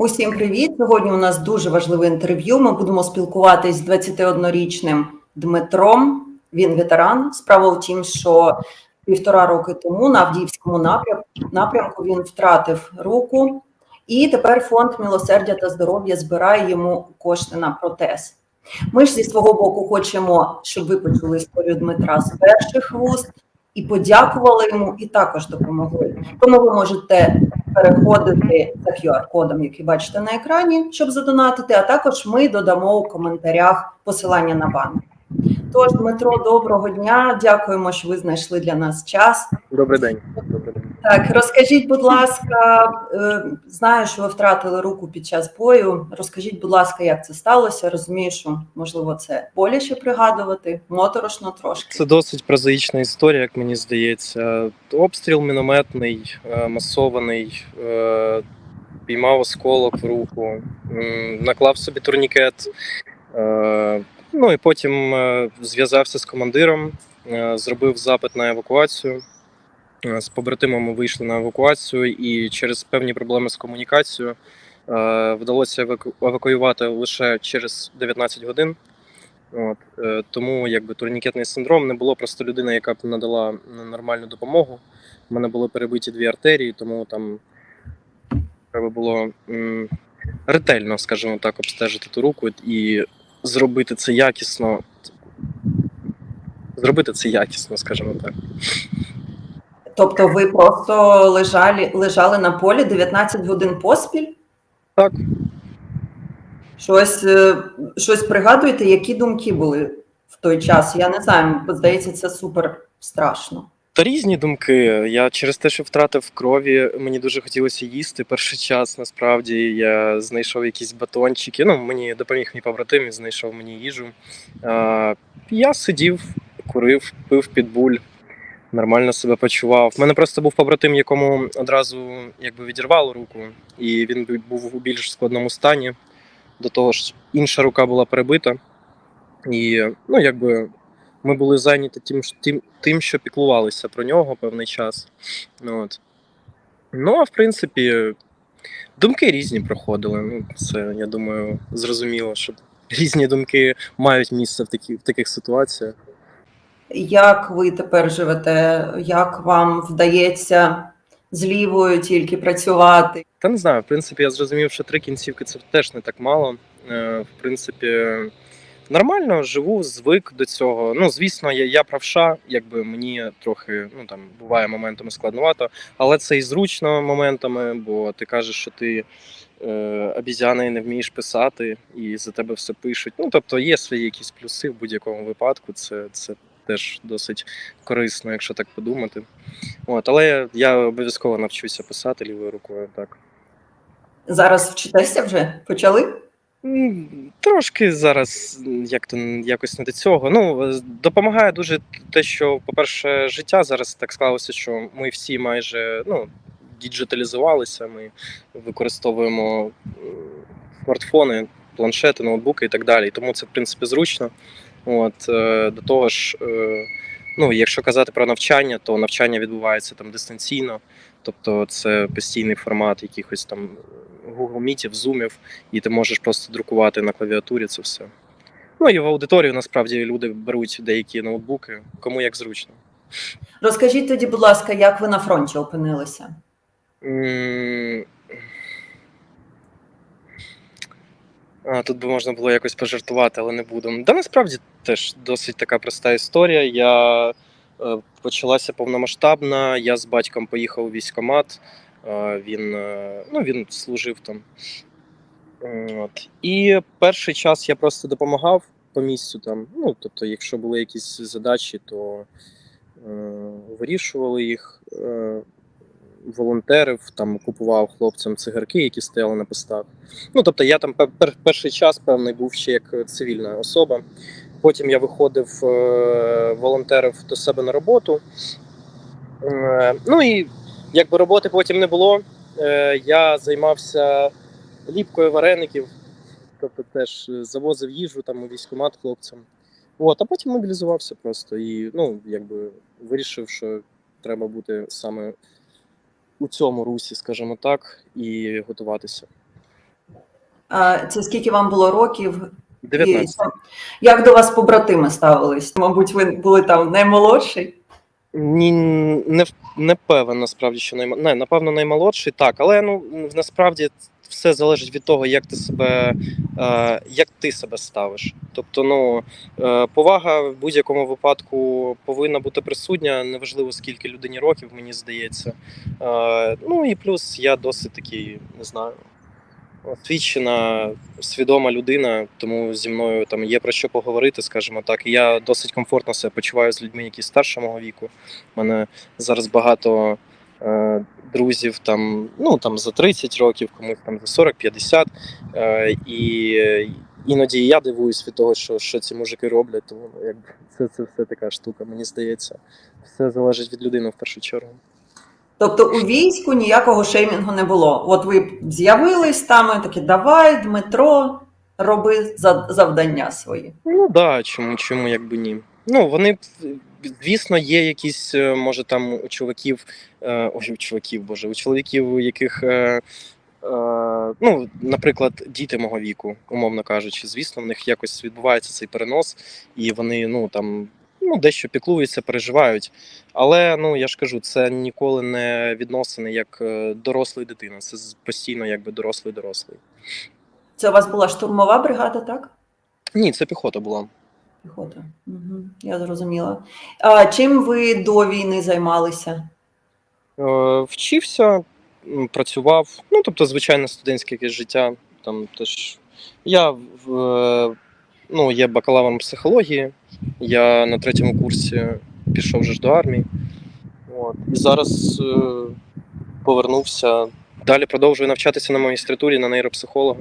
Усім привіт! Сьогодні у нас дуже важливе інтерв'ю. Ми будемо спілкуватись з 21-річним Дмитром. Він ветеран. Справа в тім, що півтора роки тому на Авдіївському напрям- напрямку він втратив руку, і тепер фонд милосердя та здоров'я збирає йому кошти на протез. Ми ж зі свого боку хочемо, щоб ви почули історію Дмитра з перших вуст і подякували йому, і також допомогли. Тому ви можете переходити за QR-кодом, який бачите на екрані, щоб задонатити, а також ми додамо у коментарях посилання на банк. Тож, Дмитро, доброго дня. Дякуємо, що ви знайшли для нас час. Добрий день. Добрий день. Так, розкажіть, будь ласка, е, знаю, що ви втратили руку під час бою. Розкажіть, будь ласка, як це сталося? Розумію, що можливо це боляче пригадувати, моторошно трошки. Це досить прозаїчна історія, як мені здається. Обстріл мінометний, е, масований, е, піймав осколок в руку, наклав собі турнікет. Ну і потім е, зв'язався з командиром, е, зробив запит на евакуацію. Е, З побратимами вийшли на евакуацію, і через певні проблеми з комунікацією вдалося еваку- евакуювати лише через 19 годин. От, тому якби турнікетний синдром не було просто людина, яка б надала нормальну допомогу. У мене були перебиті дві артерії, тому там треба було ретельно, скажімо так, обстежити ту руку і зробити це якісно. Зробити це якісно, скажімо так. Тобто, ви просто лежали, лежали на полі 19 годин поспіль? Так, Щось, е, щось пригадуєте, які думки були в той час? Я не знаю, здається, це супер страшно. Та різні думки. Я через те, що втратив крові, мені дуже хотілося їсти. Перший час насправді я знайшов якісь батончики. Ну, мені допоміг мій побратим, і знайшов мені їжу. А, я сидів, курив, пив підбуль, нормально себе почував. У мене просто був побратим, якому одразу якби відірвало руку, і він був у більш складному стані. До того ж, інша рука була перебита. І ну, якби ми були зайняті тим, тим, тим, що піклувалися про нього певний час. Ну, от. ну а в принципі, думки різні проходили. Ну, це, я думаю, зрозуміло, що різні думки мають місце в, такі, в таких ситуаціях. Як ви тепер живете? Як вам вдається з лівою тільки працювати? Та не знаю, в принципі, я зрозумів, що три кінцівки це теж не так мало. Е, В принципі, нормально живу, звик до цього. Ну, звісно, я, я правша, якби мені трохи ну там буває моментами складновато, але це і зручно моментами, бо ти кажеш, що ти е, обізяна і не вмієш писати, і за тебе все пишуть. Ну, тобто є свої якісь плюси в будь-якому випадку. Це, це теж досить корисно, якщо так подумати. От, але я, я обов'язково навчуся писати лівою рукою. Так. Зараз вчитеся вже? Почали? Трошки зараз як то якось не до цього. Ну допомагає дуже те, що, по-перше, життя зараз так склалося, що ми всі майже ну, діджиталізувалися. Ми використовуємо смартфони, планшети, ноутбуки і так далі. Тому це в принципі зручно. От е, до того ж, е, ну якщо казати про навчання, то навчання відбувається там дистанційно, тобто це постійний формат якихось там Google Meet, Zoom, і ти можеш просто друкувати на клавіатурі це все. Ну і в аудиторію насправді люди беруть деякі ноутбуки, кому як зручно. Розкажіть тоді, будь ласка, як ви на фронті опинилися? А, тут би можна було якось пожартувати, але не буду. Да, насправді теж досить така проста історія. Я е, почалася повномасштабна. Я з батьком поїхав у військкомат. Е, він, е, ну, він служив там. От. І перший час я просто допомагав по місцю там. Ну, тобто, якщо були якісь задачі, то е, вирішували їх. Е, волонтерив, там купував хлопцям цигарки, які стояли на постах. Ну тобто я там пер- перший час певний був ще як цивільна особа. Потім я виходив, е, волонтерив до себе на роботу. Е, ну і якби роботи потім не було, е, я займався ліпкою вареників, тобто теж завозив їжу там у військкомат хлопцям. От, а потім мобілізувався просто і ну, якби вирішив, що треба бути саме у цьому русі, скажімо так, і готуватися. Це скільки вам було років? 19. Як до вас побратими ставились? Мабуть, ви були там наймолодший? Ні, не, не певен насправді, що найма... не, напевно наймолодший, так, але ну насправді все залежить від того, як ти себе, е, як ти себе ставиш. Тобто, ну е, повага в будь-якому випадку повинна бути присутня, неважливо скільки людині років, мені здається. Е, ну і плюс я досить такий, не знаю. Освічена, свідома людина, тому зі мною там є про що поговорити, скажімо так. Я досить комфортно себе почуваю з людьми, які старше мого віку. У мене зараз багато е, друзів, там, ну там за 30 років, комусь там за 40-50. Е, і іноді я дивуюсь від того, що, що ці мужики роблять. Тому ну, якби це, це все така штука, мені здається. Все залежить від людини в першу чергу. Тобто у війську ніякого шеймінгу не було. От ви з'явились там і такі, давай, Дмитро, роби завдання свої. Ну да, чому, чому якби ні. Ну, вони, звісно, є якісь, е, може, там у чуваків, е, ой, у чуваків, боже, у чоловіків, у яких, е, ну, наприклад, діти мого віку, умовно кажучи, звісно, в них якось відбувається цей перенос, і вони, ну там. Ну, дещо піклуються, переживають. Але ну я ж кажу, це ніколи не відносини як е, дорослий дитина. Це постійно якби дорослий дорослий. Це у вас була штурмова бригада, так? Ні, це піхота була. Піхота. Угу, я зрозуміла. А чим ви до війни займалися? Е, Вчився, працював, ну тобто, звичайне студентське якесь життя. Там теж я в, е, ну, є бакалавром психології. Я на третьому курсі пішов вже до армії. От. І зараз е, повернувся. Далі продовжую навчатися на магістратурі на нейропсихолога.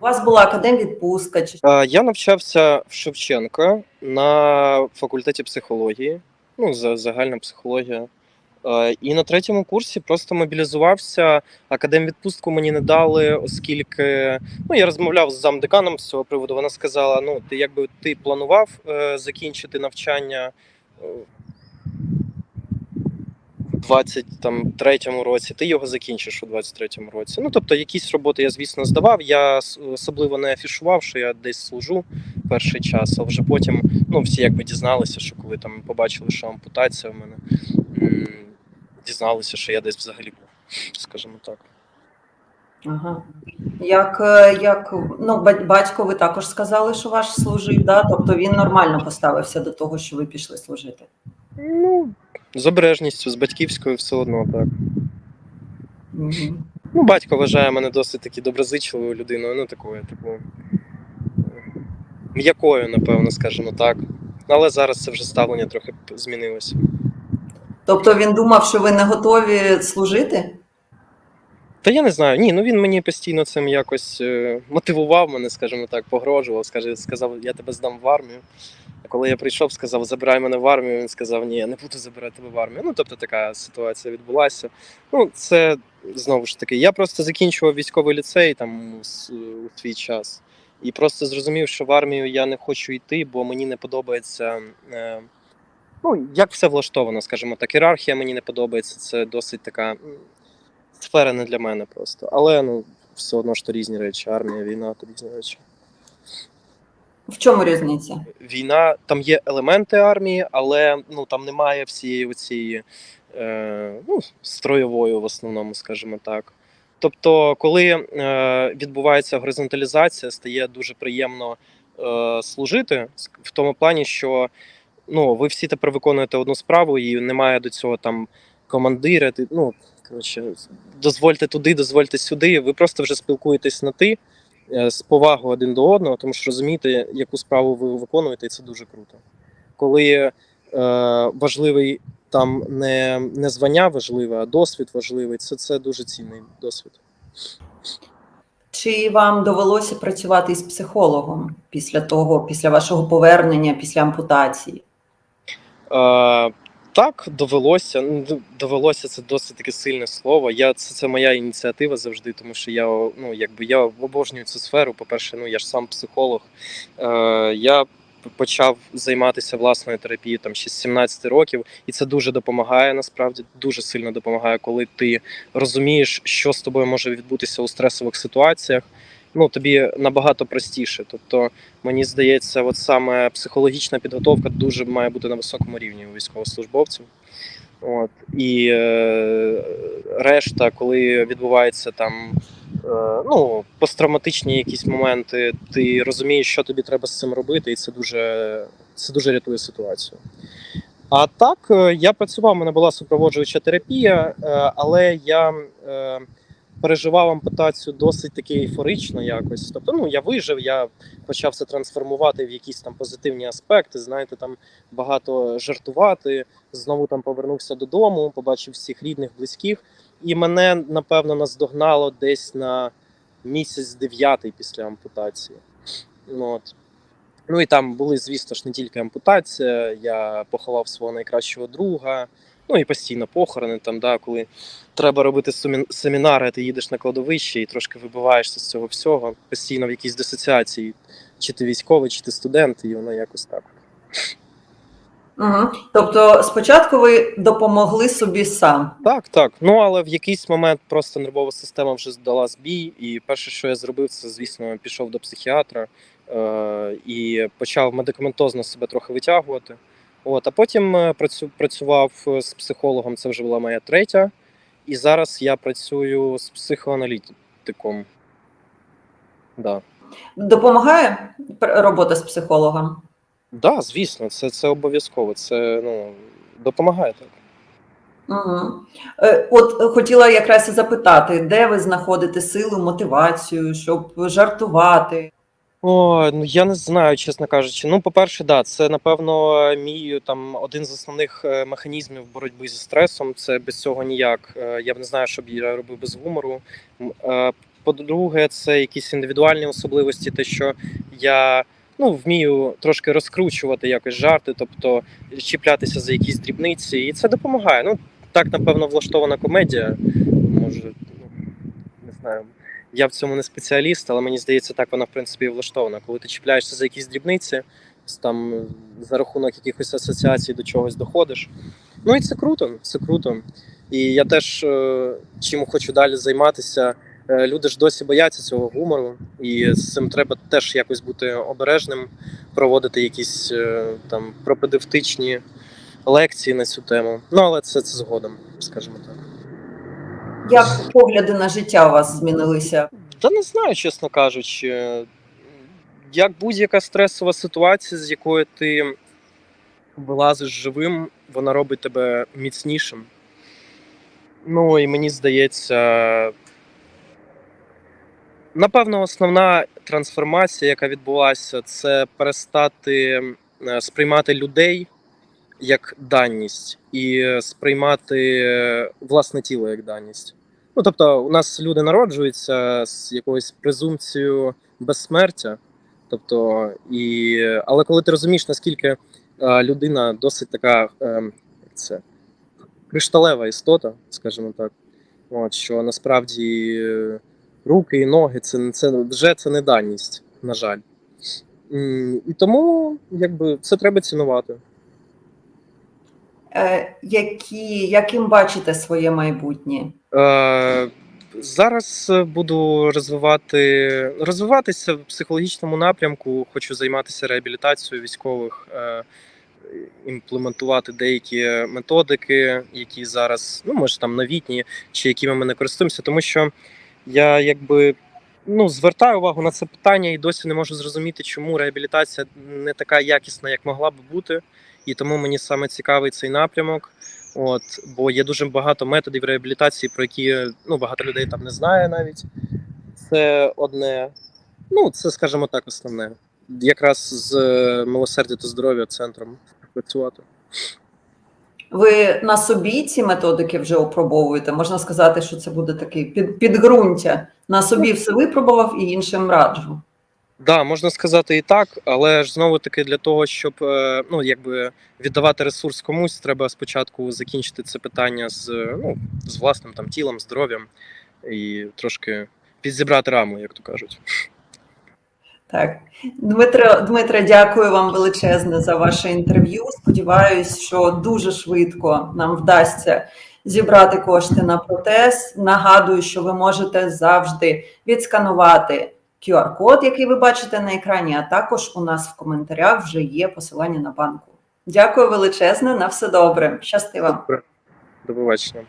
У вас була академвідпустка чи Е, Я навчався в Шевченка на факультеті психології, ну, за- загальна психологія. Е, І на третьому курсі просто мобілізувався. Академвідпустку мені не дали, оскільки ну, я розмовляв з замдеканом з цього приводу. Вона сказала: ну, ти якби ти планував е, закінчити навчання е, в 23-му році, ти його закінчиш у 23-му році. Ну, тобто, якісь роботи я, звісно, здавав. Я особливо не афішував, що я десь служу перший час, а вже потім ну, всі якби дізналися, що коли там побачили, що ампутація в мене, дізналися, що я десь взагалі був, скажімо так. Ага. Як, е, як ну, батько, ви також сказали, що ваш служив, да? тобто він нормально поставився до того, що ви пішли служити. Ну, з обережністю, з батьківською все одно так. Угу. Ну, батько вважає мене досить таки доброзичливою людиною, ну такою, типу, м'якою, напевно, скажімо так. Але зараз це вже ставлення трохи змінилося. Тобто він думав, що ви не готові служити? Та я не знаю. Ні, ну він мені постійно цим якось е, мотивував мене, скажімо так, погрожував. Скаже, сказав, я тебе здам в армію. А коли я прийшов, сказав, забирай мене в армію. Він сказав, ні, я не буду забирати тебе в армію. Ну, тобто така ситуація відбулася. Ну, це знову ж таки. Я просто закінчував військовий ліцей там у, свій час. І просто зрозумів, що в армію я не хочу йти, бо мені не подобається. Е, ну, як все влаштовано, скажімо так. Ієрархія мені не подобається. Це досить така сфера не для мене просто. Але ну, все одно ж то різні речі. Армія, війна то різні речі. В чому різниця? Війна, там є елементи армії, але ну там немає всієї оцієї е, ну, стройової в основному, скажімо так. Тобто, коли е, відбувається горизонталізація, стає дуже приємно е, служити в тому плані, що ну, ви всі тепер виконуєте одну справу, і немає до цього там командира. ти- Ну, коротше, дозвольте туди, дозвольте сюди. Ви просто вже спілкуєтесь на ти е, з повагою один до одного, тому що розумієте, яку справу ви виконуєте, і це дуже круто. Коли е, важливий там не, не звання важливе, а досвід важливий, це, це дуже цінний досвід. Чи вам довелося працювати із психологом після того, після вашого повернення, після ампутації? Е, так, довелося. Ну, довелося це досить таке сильне слово. Я це, це моя ініціатива завжди, тому що я ну якби я обожнюю цю сферу. По-перше, ну я ж сам психолог. Е, я почав займатися власною терапією там ще з 17 років, і це дуже допомагає. Насправді дуже сильно допомагає, коли ти розумієш, що з тобою може відбутися у стресових ситуаціях. Ну тобі набагато простіше. Тобто, мені здається, от саме психологічна підготовка дуже має бути на високому рівні у військовослужбовців. От і е, решта, коли відбувається там е, ну, посттравматичні якісь моменти, ти розумієш, що тобі треба з цим робити, і це дуже, це дуже рятує ситуацію. А так, е, я працював, у мене була супроводжуюча терапія, е, але я е, переживав ампутацію досить таки ейфорично якось. Тобто, ну я вижив, я почав це трансформувати в якісь там позитивні аспекти. Знаєте, там багато жартувати. Знову там повернувся додому, побачив всіх рідних, близьких, і мене напевно наздогнало десь на місяць дев'ятий після ампутації. От. Ну і там були, звісно ж, не тільки ампутація, я поховав свого найкращого друга, ну і постійно похорони, там, да, коли треба робити семінари, ти їдеш на кладовище і трошки вибиваєшся з цього всього, постійно в якійсь дисоціації, чи ти військовий, чи ти студент, і воно якось так. Угу. Тобто, спочатку ви допомогли собі сам. Так, так. Ну але в якийсь момент просто нервова система вже здала збій, і перше, що я зробив, це звісно пішов до психіатра е- і почав медикаментозно себе трохи витягувати. От, а потім е, працював з психологом. Це вже була моя третя. І зараз я працюю з психоаналітиком. Да. Допомагає робота з психологом? Да, звісно, це, це обов'язково. Це ну, допомагає так. Угу. Е, От е, хотіла якраз і запитати, де ви знаходите силу, мотивацію, щоб жартувати? О, ну я не знаю, чесно кажучи. Ну, по-перше, да, це напевно мій там один з основних е, механізмів боротьби зі стресом. Це без цього ніяк. Е, Я б не знаю, що б я робив без гумору. Е, По-друге, це якісь індивідуальні особливості, те, що я ну, вмію трошки розкручувати якось жарти, тобто чіплятися за якісь дрібниці, і це допомагає. Ну, так, напевно, влаштована комедія. Може, ну, не знаю. Я в цьому не спеціаліст, але мені здається, так вона в принципі і влаштована. Коли ти чіпляєшся за якісь дрібниці, там за рахунок якихось асоціацій до чогось доходиш. Ну і це круто, це круто. І я теж е, чим хочу далі займатися. Е, Люди ж досі бояться цього гумору, і з цим треба теж якось бути обережним, проводити якісь е, там пропедевтичні лекції на цю тему. Ну але це, це згодом, скажімо так. Як погляди на життя у вас змінилися? Та не знаю, чесно кажучи. Як будь-яка стресова ситуація, з якої ти вилазиш живим, вона робить тебе міцнішим. Ну і мені здається, напевно, основна трансформація, яка відбулася, це перестати е, сприймати людей як даність і сприймати е, власне тіло як даність. Ну, тобто, у нас люди народжуються з якоюсь презумпцією безсмертя. Тобто, і, але коли ти розумієш, наскільки е, людина досить така е, це, кришталева істота, скажімо так, от, що насправді е, руки і ноги це, це вже це не даність, на жаль. І тому якби, це треба цінувати. Е, Які, яким бачите своє майбутнє? Е, зараз е, буду розвивати, розвиватися в психологічному напрямку. Хочу займатися реабілітацією військових, е, імплементувати деякі методики, які зараз, ну може там новітні, чи якими ми не користуємося, тому що я якби. Ну, звертаю увагу на це питання і досі не можу зрозуміти, чому реабілітація не така якісна, як могла би бути. І тому мені саме цікавий цей напрямок. От, бо є дуже багато методів реабілітації, про які ну, багато людей там не знає навіть. Це одне, ну, це, скажімо так, основне. Якраз з е, милосердя та здоров'я центром працювати. Ви на собі ці методики вже опробовуєте? Можна сказати, що це буде такий під, підґрунтя. На собі все випробував і іншим раджу. Да, можна сказати і так, але ж знову таки для того, щоб е, ну якби віддавати ресурс комусь, треба спочатку закінчити це питання з ну з власним там тілом, здоров'ям і трошки підзібрати раму, як то кажуть. Так, Дмитро, Дмитре, дякую вам величезне за ваше інтерв'ю. Сподіваюсь, що дуже швидко нам вдасться зібрати кошти на протез. Нагадую, що ви можете завжди відсканувати QR-код, який ви бачите на екрані, а також у нас в коментарях вже є посилання на банку. Дякую величезне, на все добре. Щасти вам. До побачення.